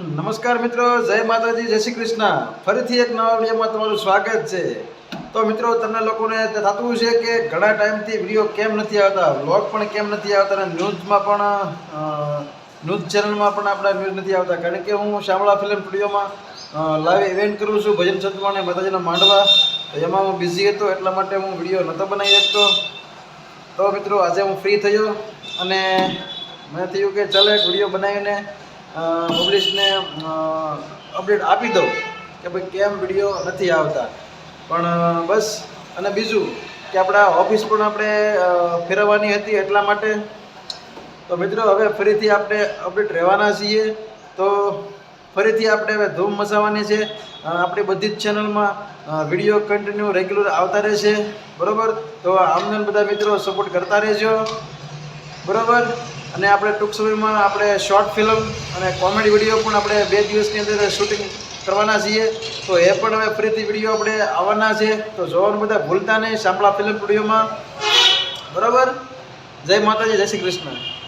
નમસ્કાર મિત્રો, જય માતાજી, જય શ્રી કૃષ્ણ. ફરીથી એક નવા વિડીયોમાં તમારું સ્વાગત છે. તો મિત્રો, તમને લોકોને થતું છે કે ઘણા ટાઈમથી વીડિયો કેમ નથી આવતા, વ્લોગ પણ કેમ નથી આવતા, અને ન્યૂઝમાં પણ ન્યૂઝ ચેનલમાં પણ આપણા ન્યૂઝ નથી આવતા. કારણ કે હું શામળા ફિલ્મ સ્ટુડિયોમાં લાઈવ ઇવેન્ટ કરું છું, ભજન સત્સંગ અને માતાજીના માંડવા. એમાં હું બિઝી હતો, એટલા માટે હું વીડિયો નહોતો બનાવી શકતો. તો મિત્રો, આજે હું ફ્રી થયો, અને મને થયું કે ચાલો એક વીડિયો બનાવીને પબ્લિશને અપડેટ આપી દઉં કે ભાઈ કેમ વીડિયો નથી આવતા. પણ બસ, અને બીજું કે આપણા ઓફિસ પણ આપણે ફેરવવાની હતી એટલા માટે. તો મિત્રો, હવે ફરીથી આપણે અપડેટ રહેવાના છીએ. તો ફરીથી આપણે હવે ધૂમ મચાવવાની છે. આપણી બધી જ ચેનલમાં વીડિયો કન્ટિન્યુ રેગ્યુલર આવતા રહેશે. બરાબર? તો આમને બધા મિત્રો સપોર્ટ કરતા રહેજો. બરોબર? અને આપણે ટૂંક સમયમાં આપણે શોર્ટ ફિલ્મ અને કોમેડી વીડિયો પણ આપણે બે દિવસની અંદર શૂટિંગ કરવાના છીએ. તો એ પણ હવે ફરીથી વીડિયો આપણે આવવાના છે. તો જોવાનું બધા ભૂલતા નહીં શામળા ફિલ્મ સ્ટુડિયોમાં બરાબર? જય માતાજી, જય શ્રી કૃષ્ણ.